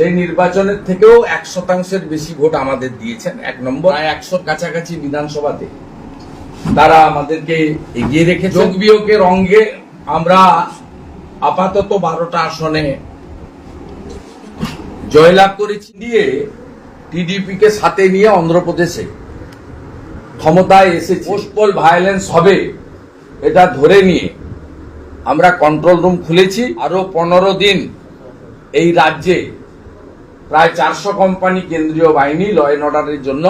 সেই নির্বাচনের থেকেও এক শতাংশের বেশি ভোট আমাদের দিয়েছেন এক নম্বর। একশোর কাছাকাছি বিধানসভাতে। তারা আমাদেরকে এগিয়ে রেখে যোগ বিয়োগের অঙ্গে আমরা আপাতত বারোটা আসনে জয়লাভ করেছি দিয়ে টিডিপি কে সাথে নিয়ে অন্ধ্রপ্রদেশে ক্ষমতায় এসে পোস্টপল ভায়োলেন্স হবে এটা ধরে নিয়ে আমরা কন্ট্রোল রুম খুলেছি। আরও পনেরো দিন এই রাজ্যে প্রায় চারশো কোম্পানি কেন্দ্রীয় বাহিনী ল অ্যান্ড অর্ডারের জন্য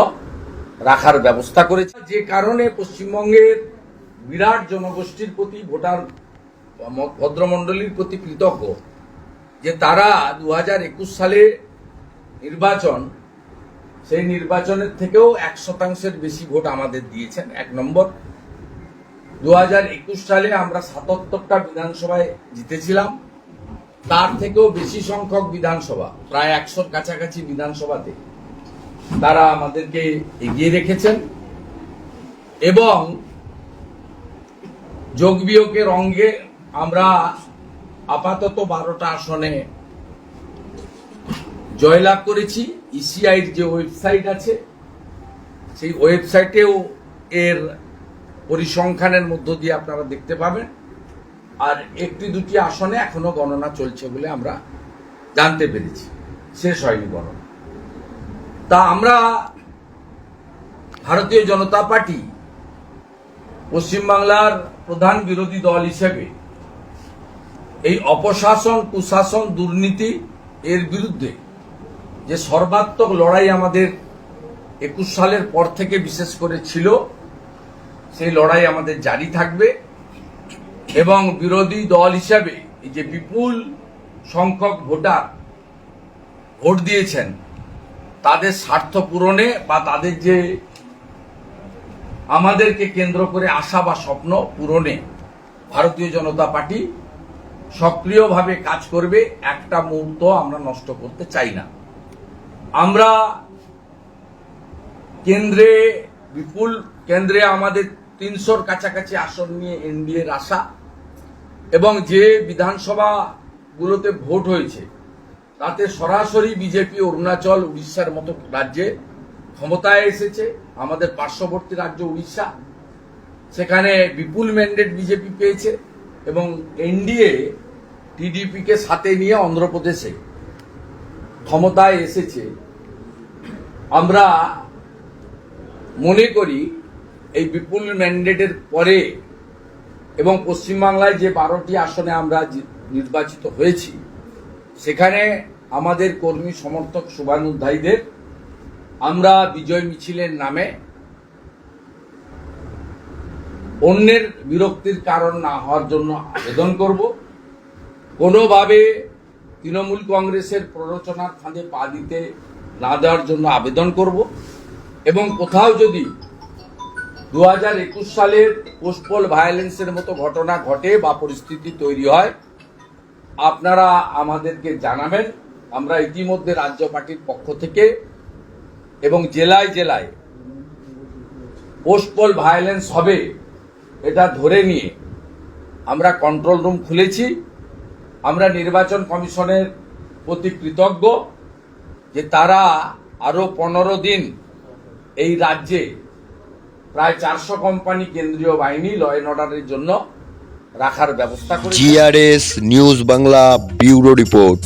রাখার ব্যবস্থা করেছে। যে কারণে পশ্চিমবঙ্গের বিরাট জনগোষ্ঠীর প্রতি ভোটার, ভদ্রমণ্ডলীর প্রতি কৃতজ্ঞ যে তারা দু হাজার একুশ সালে নির্বাচন, সেই নির্বাচনের থেকেও এক শতাংশের বেশি ভোট আমাদের দিয়েছেন, এক নম্বর। দু হাজার একুশ সালে আমরা সাতাত্তরটা বিধানসভায় জিতেছিলাম। তার থেকেও বেশি সংখ্যক বিধানসভা, প্রায় একশোর কাছাকাছি বিধানসভাতে তারা আমাদেরকে এগিয়ে রেখেছেন এবং যোগ বিয়োগের অঙ্গে আমরা আপাতত বারোটা আসনে জয়লাভ করেছি। ইসিআইর যে ওয়েবসাইট আছে, সেই ওয়েবসাইটেও এর পরিসংখ্যানের মধ্য দিয়ে আপনারা দেখতে পাবেন। আর একটি দুটি আসনে এখনও গণনা চলছে বলে আমরা জানতে পেরেছি। শেষ হয়নি গণনা। তা আমরা ভারতীয় জনতা পার্টি পশ্চিমবাংলার প্রধান বিরোধী দল হিসেবে এই অপশাসন, কুশাসন, দুর্নীতি এর বিরুদ্ধে যে সর্বাত্মক লড়াই আমাদের একুশ সালের পর থেকে বিশেষ করে ছিল, সেই লড়াই আমাদের জারি থাকবে। এবং বিরোধী দল হিসাবে যে বিপুল সংখ্যক ভোটার ভোট দিয়েছেন, তাদের স্বার্থ পূরণে বা তাদের যে আমাদেরকে কেন্দ্র করে আশা বা স্বপ্ন পূরণে ভারতীয় জনতা পার্টি সক্রিয়ভাবে কাজ করবে, একটা মুহূর্ত আমরা নষ্ট করতে চাই না। আমরা কেন্দ্রে, বিপুল কেন্দ্রে আমাদের তিনশোর কাছাকাছি আসন নিয়ে এনডিএর আশা এবং যে বিধানসভাগুলোতে ভোট হয়েছে, তাতে সরাসরি বিজেপি, অরুণাচল, উড়িষ্যার মতো রাজ্যে ক্ষমতায় এসেছে, আমাদের পার্শ্ববর্তী রাজ্য উড়িষ্যা। সেখানে বিপুল ম্যান্ডেট বিজেপি পেয়েছে এবং এনডিএ টিডিপিকে সাথে নিয়ে অন্ধ্রপ্রদেশে ক্ষমতায় এসেছে। আমরা মনে করি, এই বিপুল ম্যান্ডেটের পরে এবং পশ্চিমবাংলায় যে বারোটি আসনে আমরা নির্বাচিত হয়েছি, সেখানে আমাদের কর্মী সমর্থক শুভানুধ্যায়ীদের আমরা বিজয় মিছিলের নামে অন্যের বিরক্তির কারণ না হওয়ার জন্য আবেদন করব। কোনোভাবে তৃণমূল কংগ্রেসের প্ররোচনার ফাঁদে পা দিতে না দেওয়ার জন্য আবেদন করব। এবং কোথাও যদি দু হাজার একুশ সালের পোস্টপল ভায়োলেন্সের মতো ঘটনা ঘটে বা পরিস্থিতি তৈরি হয়, আপনারা আমাদেরকে জানাবেন। আমরা ইতিমধ্যে রাজ্য পার্টির পক্ষ থেকে এবং জেলায় জেলায় পোস্টপল ভায়োলেন্স হবে এটা ধরে নিয়ে আমরা কন্ট্রোল রুম খুলেছি। আমরা নির্বাচন কমিশনের প্রতি কৃতজ্ঞ যে তারা আরও পনেরো দিন এই রাজ্যে প্রায় চারশো কোম্পানি কেন্দ্রীয় বাহিনী ল অ্যান্ড অর্ডারের জন্য রাখার ব্যবস্থা করে GRS news Bangla bureau report